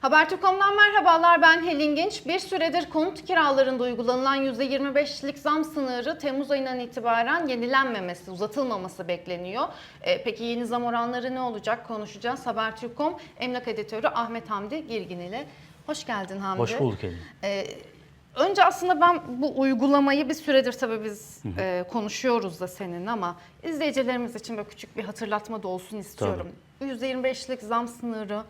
Habertürk.com'dan merhabalar ben Helin Genç. Bir süredir konut kiralarında uygulanan %25'lik zam sınırı Temmuz ayından itibaren yenilenmemesi, uzatılmaması bekleniyor. Ee, peki yeni zam oranları ne olacak konuşacağız. Habertürk.com emlak editörü Ahmet Hamdi Girgin ile. Hoş geldin Hamdi. Hoş bulduk Elin. Ee, önce aslında ben bu uygulamayı bir süredir tabii biz e, konuşuyoruz da senin ama izleyicilerimiz için böyle küçük bir hatırlatma da olsun istiyorum. Bu %25'lik zam sınırı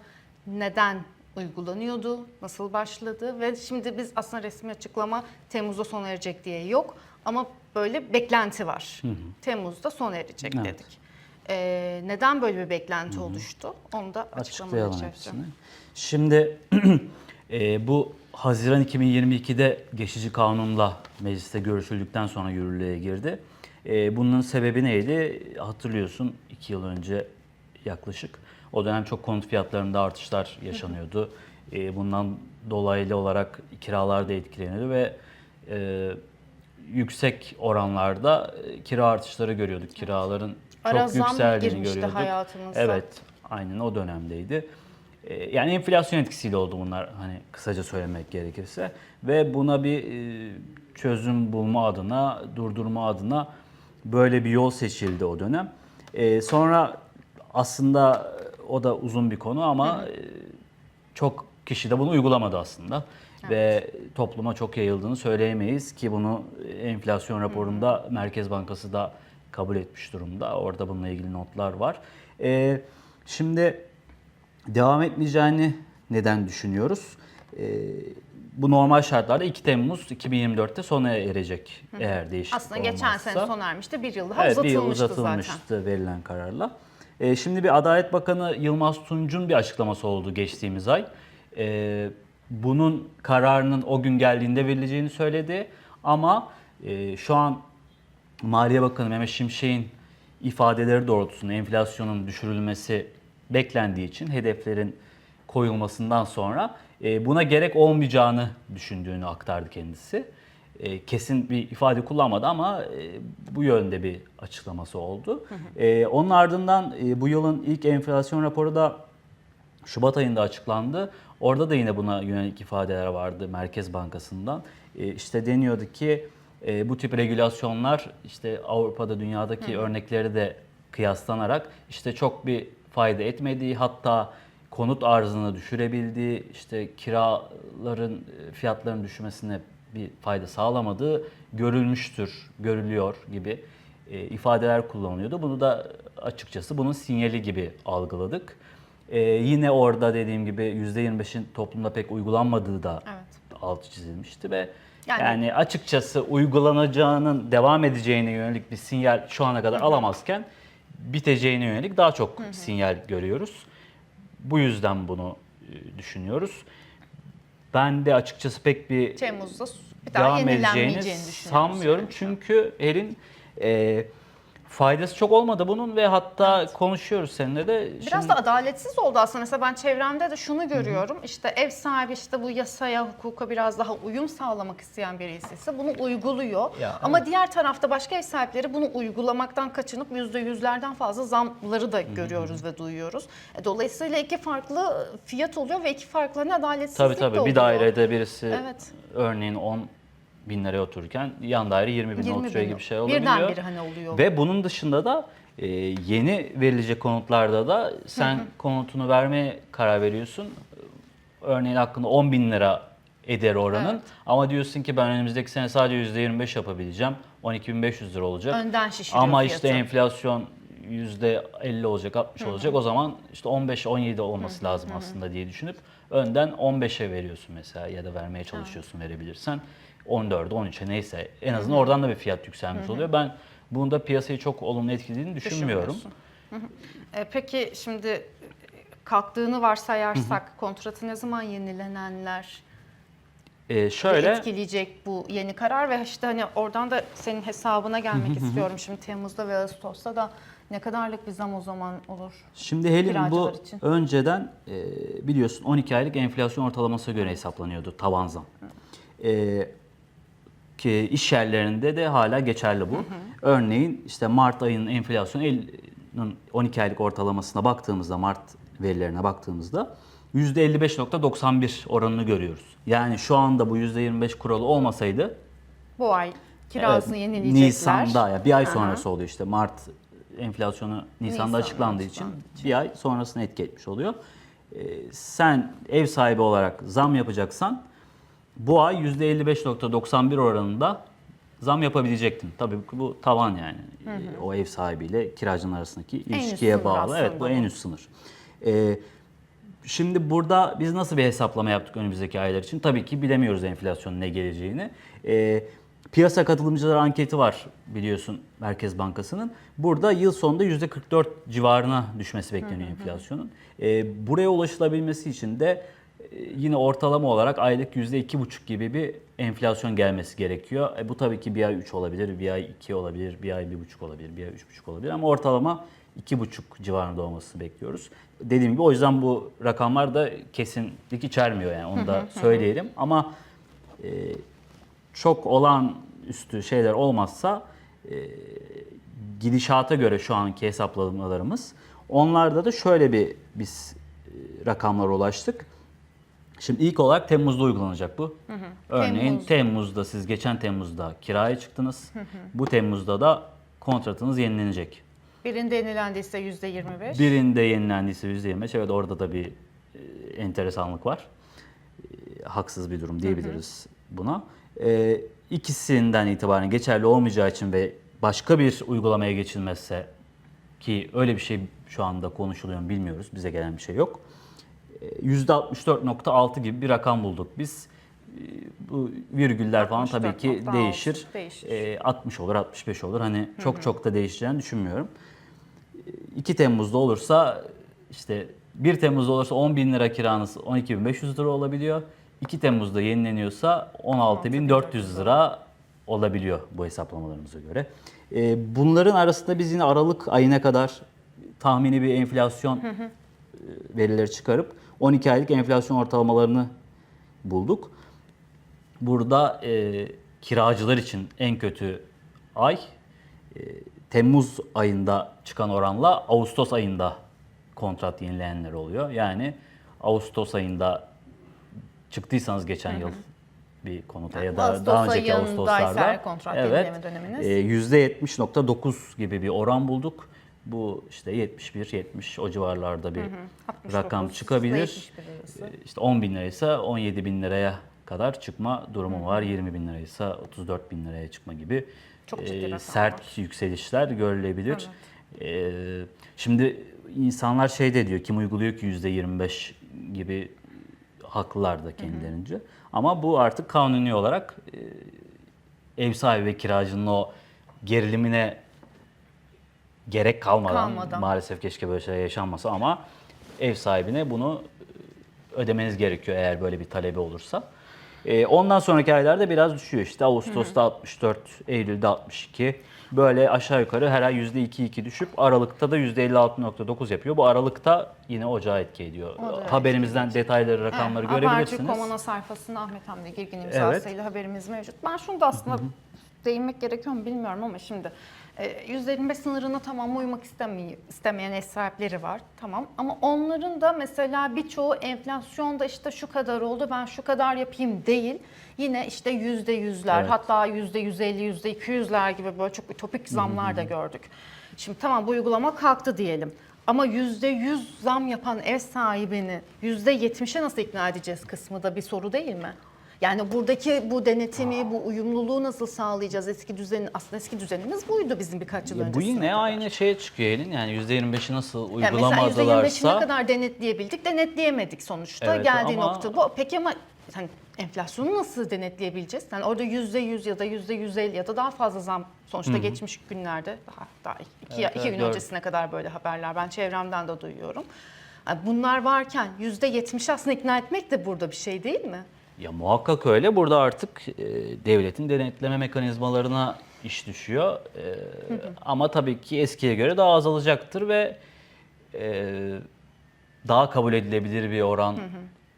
neden uygulanıyordu, nasıl başladı ve şimdi biz aslında resmi açıklama Temmuz'da sona erecek diye yok ama böyle beklenti var. Temmuz'da sona erecek Evet. dedik. Ee, neden böyle bir beklenti oluştu? Onu da açıklamaya çalışacağım. Şimdi e, bu Haziran 2022'de geçici kanunla mecliste görüşüldükten sonra yürürlüğe girdi. E, bunun sebebi neydi? Hatırlıyorsun 2 yıl önce yaklaşık. O dönem çok konut fiyatlarında artışlar yaşanıyordu. E, bundan dolaylı olarak kiralar da etkileniyordu ve e, yüksek oranlarda e, kira artışları görüyorduk. Kiraların Ara çok zam yükseldiğini girmişti görüyorduk. hayatımıza. Evet, aynen o dönemdeydi. Ee, Yani enflasyon etkisiyle oldu bunlar hani kısaca söylemek gerekirse ve buna bir e, çözüm bulma adına, durdurma adına böyle bir yol seçildi o dönem. Sonra aslında o da uzun bir konu ama e, çok kişi de bunu uygulamadı aslında. Ve topluma çok yayıldığını söyleyemeyiz ki bunu enflasyon raporunda Merkez Bankası da kabul etmiş durumda. Orada bununla ilgili notlar var. Ee, şimdi devam etmeyeceğini neden düşünüyoruz? Ee, bu normal şartlarda 2 Temmuz 2024'te sona erecek eğer değişiklik Aslında geçen sene olmazsa. sona ermişti. Bir yıl daha Evet, bir yıl uzatılmıştı, uzatılmıştı zaten. verilen kararla. Ee, şimdi bir Adalet Bakanı Yılmaz Tunç'un bir açıklaması oldu geçtiğimiz ay. Ee, bunun kararının o gün geldiğinde verileceğini söyledi. Ama e, şu an Maliye Bakanı Mehmet Şimşek'in ifadeleri doğrultusunda enflasyonun düşürülmesi beklendiği için hedeflerin koyulmasından sonra e, buna gerek olmayacağını düşündüğünü aktardı kendisi. E, kesin bir ifade kullanmadı ama e, bu yönde bir açıklaması oldu. E, onun ardından e, bu yılın ilk enflasyon raporu da Şubat ayında açıklandı. Orada da yine buna yönelik ifadeler vardı Merkez Bankası'ndan. E, işte deniyordu ki e, bu tip regülasyonlar işte Avrupa'da dünyadaki örnekleri de kıyaslanarak işte çok bir fayda etmediği hatta konut arzını düşürebildiği işte kiraların e, fiyatların düşmesine bir fayda sağlamadığı görülmüştür, görülüyor gibi e, ifadeler kullanılıyordu. Bunu da açıkçası bunun sinyali gibi algıladık. Ee, yine orada dediğim gibi %25'in toplumda pek uygulanmadığı da Evet. altı çizilmişti ve Yani- yani, açıkçası uygulanacağının devam edeceğine yönelik bir sinyal şu ana kadar alamazken biteceğine yönelik daha çok sinyal görüyoruz. Bu yüzden bunu e, düşünüyoruz. Ben de açıkçası pek bir Temmuz'da bir daha devam yenilenmeyeceğini edeceğini düşünüyorum. sanmıyorum. Çünkü Erin e, faydası çok olmadı bunun ve hatta konuşuyoruz seninle de. Biraz şimdi- da adaletsiz oldu aslında. Mesela ben çevremde de şunu görüyorum. İşte ev sahibi işte bu yasaya, hukuka biraz daha uyum sağlamak isteyen birisi ise bunu uyguluyor. Ya, Ama diğer tarafta başka ev sahipleri bunu uygulamaktan kaçınıp yüzde yüzlerden fazla zamları da görüyoruz ve duyuyoruz. E, Dolayısıyla iki farklı fiyat oluyor ve iki farklı hani adaletsizlik Tabii de tabii oluyor. bir dairede birisi Evet. örneğin 10 bin liraya otururken yan daire 20 bin 20 oturuyor gibi bir şey olabiliyor. Birdenbire hani oluyor. Ve bunun dışında da e, yeni verilecek konutlarda da sen konutunu vermeye karar veriyorsun. Örneğin hakkında 10 bin lira eder oranın. Evet. Ama diyorsun ki ben önümüzdeki sene sadece %25 yapabileceğim. 12.500 lira olacak. Önden şişiriyor Ama fiyatı. işte enflasyon %50 olacak, 60 olacak. O zaman işte 15-17 olması lazım aslında diye düşünüp önden 15'e veriyorsun mesela ya da vermeye çalışıyorsun verebilirsen. 14'e, 13'e neyse en azından oradan da bir fiyat yükselmiş oluyor. Ben bunda piyasayı çok olumlu etkilediğini düşünmüyorum. E, peki şimdi e, kalktığını varsayarsak kontratı ne zaman yenilenenler Ee, şöyle etkileyecek bu yeni karar ve işte hani oradan da senin hesabına gelmek istiyorum. Şimdi Temmuz'da ve Ağustos'ta da ne kadarlık bir zam o zaman olur? Şimdi Helin bu için. önceden e, biliyorsun 12 aylık enflasyon ortalamasına göre hesaplanıyordu tavan zam. E, ki iş yerlerinde de hala geçerli bu. Örneğin işte Mart ayının enflasyonu 12 aylık ortalamasına baktığımızda Mart verilerine baktığımızda %55.91 oranını görüyoruz. Yani şu anda bu %25 kuralı olmasaydı Bu ay kirasını Evet, yenileyecekler. Nisan'da ya bir ay Aha. sonrası oluyor işte Mart enflasyonu Nisan'da Nisan'da açıklandığı için açıklandığı bir ay sonrasını etki etmiş oluyor. Ee, sen ev sahibi olarak zam yapacaksan bu ay %55.91 oranında zam yapabilecektin. Tabii bu tavan yani. Ee, O ev sahibiyle kiracının arasındaki ilişkiye bağlı. Evet aslında bu. en üst sınır. Ee, Şimdi burada biz nasıl bir hesaplama yaptık önümüzdeki aylar için? Tabii ki bilemiyoruz enflasyonun ne geleceğini. Ee, piyasa katılımcıları anketi var biliyorsun Merkez Bankası'nın. Burada yıl sonunda %44 civarına düşmesi bekleniyor enflasyonun. Ee, buraya ulaşılabilmesi için de e, yine ortalama olarak aylık %2,5 gibi bir enflasyon gelmesi gerekiyor. E, bu tabii ki bir ay 3 olabilir, bir ay 2 olabilir, bir ay 1,5 olabilir, bir ay 3,5 olabilir ama ortalama 2,5 civarında olmasını bekliyoruz. Dediğim gibi o yüzden bu rakamlar da kesinlik içermiyor yani onu da söyleyelim. Ama e, çok olan üstü şeyler olmazsa e, gidişata göre şu anki hesaplamalarımız onlarda da şöyle bir biz e, rakamlara ulaştık. Şimdi ilk olarak Temmuz'da uygulanacak bu. Örneğin Temmuz. Temmuz'da siz geçen Temmuz'da kiraya çıktınız. Bu Temmuz'da da kontratınız yenilenecek. Birinde yenilendiyse yüzde 25. Birinde yenilendiyse %25. Evet orada da bir e, enteresanlık var. E, haksız bir durum diyebiliriz buna. E, ikisinden itibaren geçerli olmayacağı için ve başka bir uygulamaya geçilmezse ki öyle bir şey şu anda konuşuluyor bilmiyoruz. Bize gelen bir şey yok. E, %64.6 gibi bir rakam bulduk biz. E, Bu virgüller falan tabii ki 64.6 değişir. değişir. E, 60 olur, 65 olur. Hani çok çok da değişeceğini düşünmüyorum. 2 Temmuz'da olursa işte 1 Temmuz'da olursa 10 bin lira kiranız 12.500 lira olabiliyor. 2 Temmuz'da yenileniyorsa 16.400 lira olabiliyor bu hesaplamalarımıza göre. Ee, bunların arasında biz yine Aralık ayına kadar tahmini bir enflasyon e, verileri çıkarıp 12 aylık enflasyon ortalamalarını bulduk. Burada e, kiracılar için en kötü ay e, Temmuz ayında çıkan oranla Ağustos ayında kontrat yenileyenler oluyor. Yani Ağustos ayında çıktıysanız geçen yıl bir konuta ya da Ağustos daha önceki Ağustoslarda yenileme döneminiz. e, %70.9 gibi bir oran bulduk. Bu işte 71, 70 o civarlarda bir 69, rakam çıkabilir. 71 arası. E, İşte 10 bin liraysa 17 bin liraya kadar çıkma durumu var. 20 bin liraysa 34 bin liraya çıkma gibi Çok e, sert yükselişler görülebilir. E, şimdi insanlar şey de diyor kim uyguluyor ki %25 gibi haklılar da kendilerince. Ama bu artık kanuni olarak e, ev sahibi ve kiracının o gerilimine gerek kalmadan, Kalmadan. maalesef keşke böyle şey yaşanmasa ama ev sahibine bunu ödemeniz gerekiyor eğer böyle bir talebi olursa. E, ondan sonraki aylarda biraz düşüyor işte Ağustos'ta 64, Eylül'de 62 böyle aşağı yukarı her ay %2-2 düşüp Aralık'ta da %56.9 yapıyor. Bu Aralık'ta yine ocağa etki ediyor. Haberimizden detayları, rakamları Evet, görebilirsiniz. Habertürk.com'un sayfasında Ahmet Hamdi Girgin imzasıyla haberimiz mevcut. Ben şunu da aslında değinmek gerekiyor mu bilmiyorum ama şimdi e, %25 sınırına tamam uymak istemiyor, istemeyen ev sahipleri var. Tamam ama onların da mesela birçoğu enflasyonda işte şu kadar oldu ben şu kadar yapayım değil. Yine işte yüzde yüzler Evet. hatta yüzde yüz elli, yüzde iki yüzler gibi böyle çok ütopik zamlar da gördük. Şimdi tamam bu uygulama kalktı diyelim. Ama yüzde yüz zam yapan ev sahibini yüzde yetmişe nasıl ikna edeceğiz kısmı da bir soru değil mi? Yani buradaki bu denetimi, bu uyumluluğu nasıl sağlayacağız? Eski düzen aslında eski düzenimiz buydu bizim birkaç yıl Ya bu yine kadar. aynı şeye çıkıyor elin. Yani %25'i nasıl Yani mesela %25'i ne uygulamadılarsa kadar denetleyebildik? Denetleyemedik sonuçta. Evet, Geldiği ama- nokta bu. Peki ama hani enflasyonu nasıl denetleyebileceğiz? Yani orada %100 ya da %150 ya da daha fazla zam sonuçta geçmiş günlerde daha, daha iki, Evet, iki evet, gün doğru. öncesine kadar böyle haberler ben çevremden de duyuyorum. Yani bunlar varken %70 aslında ikna etmek de burada bir şey değil mi? Ya muhakkak öyle. Burada artık e, devletin denetleme mekanizmalarına iş düşüyor. E, ama tabii ki eskiye göre daha azalacaktır ve e, daha kabul edilebilir bir oran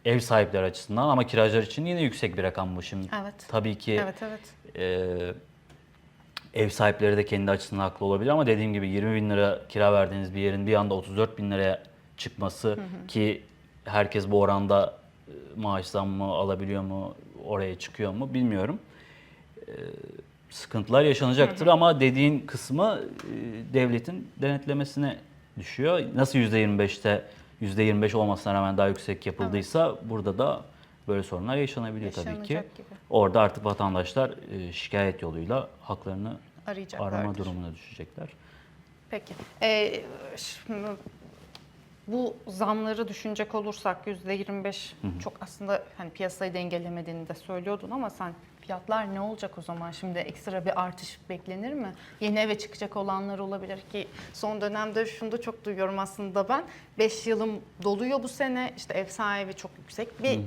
ev sahipleri açısından ama kiracılar için yine yüksek bir rakam bu şimdi. Evet. Tabii ki Evet evet. e, ev sahipleri de kendi açısından haklı olabilir ama dediğim gibi 20 bin lira kira verdiğiniz bir yerin bir anda 34 bin liraya çıkması ki herkes bu oranda maaş zammı alabiliyor mu, oraya çıkıyor mu bilmiyorum. E, sıkıntılar yaşanacaktır ama dediğin kısmı e, devletin denetlemesine düşüyor. Nasıl %25'te %25 olmasına rağmen daha yüksek yapıldıysa burada da böyle sorunlar yaşanabiliyor tabii ki. Gibi. Orada artık vatandaşlar e, şikayet yoluyla haklarını arama durumuna düşecekler. Peki. Ee, bu zamları düşünecek olursak %25 çok aslında hani piyasayı dengelemediğini de söylüyordun ama sen fiyatlar ne olacak o zaman? Şimdi ekstra bir artış beklenir mi? Yeni eve çıkacak olanlar olabilir ki son dönemde şunu da çok duyuyorum aslında ben. 5 yılım doluyor bu sene. İşte ev sahibi çok yüksek bir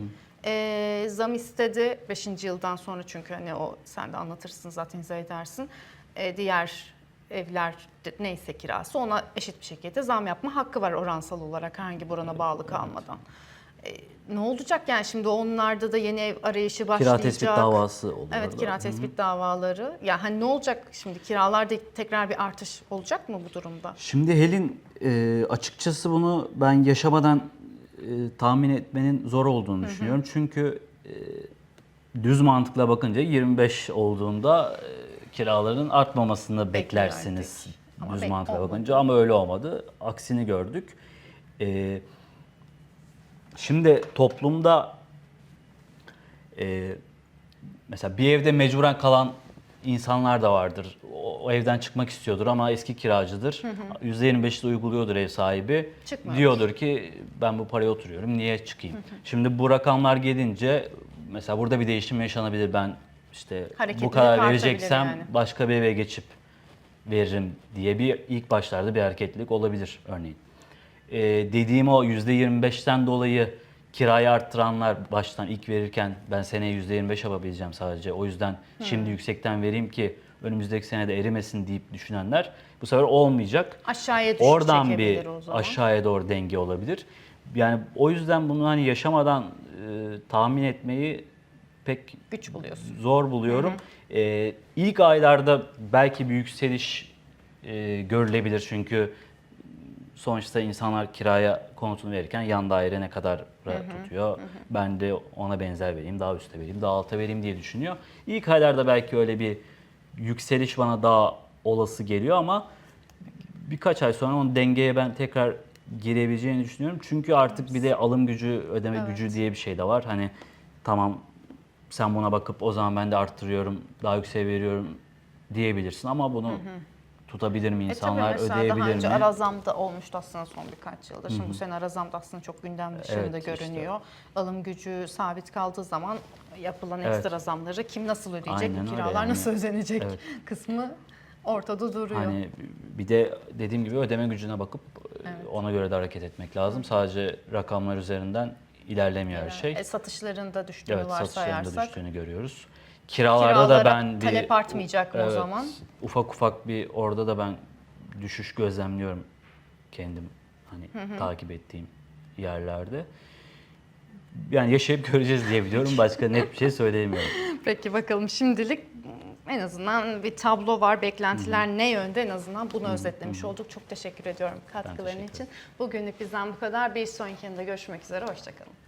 e, zam istedi 5. yıldan sonra çünkü hani o sen de anlatırsın zaten izah edersin. E, diğer evler neyse kirası ona eşit bir şekilde zam yapma hakkı var oransal olarak herhangi bir orana bağlı kalmadan. E, ne olacak yani şimdi onlarda da yeni ev arayışı Kira başlayacak. tespit davası oluyor. Evet kira tespit davaları. Ya hani ne olacak şimdi kiralarda tekrar bir artış olacak mı bu durumda? Şimdi Helin e, açıkçası bunu ben yaşamadan e, tahmin etmenin zor olduğunu düşünüyorum. Çünkü e, düz mantıkla bakınca 25 olduğunda e, kiraların artmamasını beklersiniz. Düz mantıkla bakınca ama öyle olmadı. Aksini gördük. E, şimdi toplumda e, mesela bir evde mecburen kalan insanlar da vardır. O, o evden çıkmak istiyordur ama eski kiracıdır. %25'i de uyguluyordur ev sahibi. Çıkmıyor. Diyordur ki ben bu paraya oturuyorum niye çıkayım? Şimdi bu rakamlar gelince mesela burada bir değişim yaşanabilir. Ben işte bu kadar vereceksem yani. başka bir eve geçip veririm diye bir ilk başlarda bir hareketlilik olabilir örneğin. Ee, dediğim o %25'ten dolayı kirayı arttıranlar baştan ilk verirken ben seneye %25 yapabileceğim sadece. O yüzden şimdi yüksekten vereyim ki önümüzdeki senede erimesin deyip düşünenler bu sefer olmayacak. Aşağıya düşüş Oradan bir o zaman. aşağıya doğru denge olabilir. Yani o yüzden bunu hani yaşamadan e, tahmin etmeyi pek Güç buluyorsun. zor buluyorum. Ee, ilk aylarda belki bir yükseliş e, görülebilir çünkü sonuçta insanlar kiraya konutunu verirken yan daire ne kadar tutuyor. Ben de ona benzer vereyim, daha üste vereyim, daha alta vereyim diye düşünüyor. İlk aylarda belki öyle bir yükseliş bana daha olası geliyor ama birkaç ay sonra onun dengeye ben tekrar girebileceğini düşünüyorum. Çünkü artık bir de alım gücü, ödeme Evet. gücü diye bir şey de var. Hani tamam sen buna bakıp o zaman ben de arttırıyorum, daha yüksek veriyorum diyebilirsin ama bunu tutabilir mi E insanlar, daha ödeyebilir önce mi? ara zam da olmuştu aslında son birkaç yıldır. Şimdi bu sene ara zam da aslında çok gündem dışında Evet, işte. görünüyor. Alım gücü sabit kaldığı zaman yapılan Evet. ekstra zamları kim nasıl ödeyecek, Aynen kiralar yani. nasıl ödenecek Evet. kısmı ortada duruyor. Hani bir de dediğim gibi ödeme gücüne bakıp e, Evet. ona göre de hareket etmek lazım. Sadece rakamlar üzerinden ilerlemiyor her şey. E, satışların da düştüğünü Evet satışlarında varsayarsak. düştüğünü görüyoruz. Kiralarda Kiralara da ben bir talep artmayacak mı o evet, zaman? Ufak ufak bir orada da ben düşüş gözlemliyorum kendim hani takip ettiğim yerlerde. Yani yaşayıp göreceğiz diye biliyorum. Başka net bir şey söyleyemiyorum. Peki bakalım şimdilik en azından bir tablo var. Beklentiler ne yönde en azından bunu özetlemiş olduk. Çok teşekkür ediyorum katkıların teşekkür için. Bugünlük bizden bu kadar. Bir sonrakinde görüşmek üzere. Hoşçakalın.